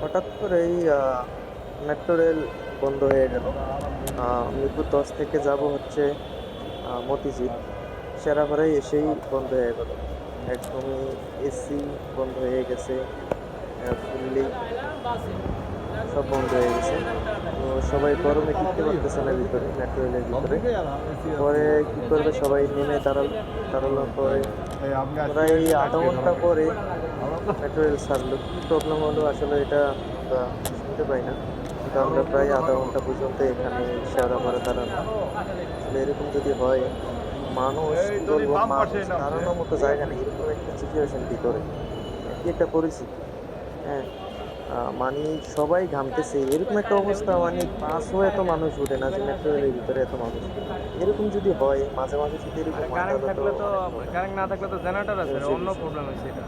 হঠাৎ করে এই মেট্রো রেল বন্ধ হয়ে গেল। মিরপুর দশ থেকে যাব হচ্ছে মতিঝিল। সেরাপাড়ায় এসেই বন্ধ হয়ে গেল। একদমই এসি বন্ধ হয়ে গেছে ফুললি সব বন্ধ হয়ে গেছে। সবাই গরমে টিকতে পারতেছে না ভিতরে মেট্রো রেলের ভিতরে। পরে কি করবে সবাই নেমে দাঁড়াল দাঁড়ানোর পরে। প্রায় আধা ঘণ্টা পরে মেট্রো রেল ছাড়লো। কি প্রবলেম হলো আসলে এটা আমরা শুনতে পাই না। কিন্তু আমরা প্রায় আধা ঘণ্টা পর্যন্ত এখানে শেওড়াপাড়া দাঁড়ানো আসলে এরকম যদি হয়, মানুষ বলব মানুষ মতো জায়গা নেই। এরকম একটা সিচুয়েশন ভিতরে। কি একটা পরিস্থিতি। হ্যাঁ। মানে সবাই ঘামতেছে। এরকম একটা অবস্থা মানে বাসও এত মানুষ উঠে না যে মেট্রো রেলের ভিতরে এত মানুষ। এরকম যদি হয় মাঝে মাঝে যদি এরকম কারেন্ট থাকলে তো কারেন্ট না থাকলে তো জেনারেটর আছে অন্য প্রবলেম আছে এটা।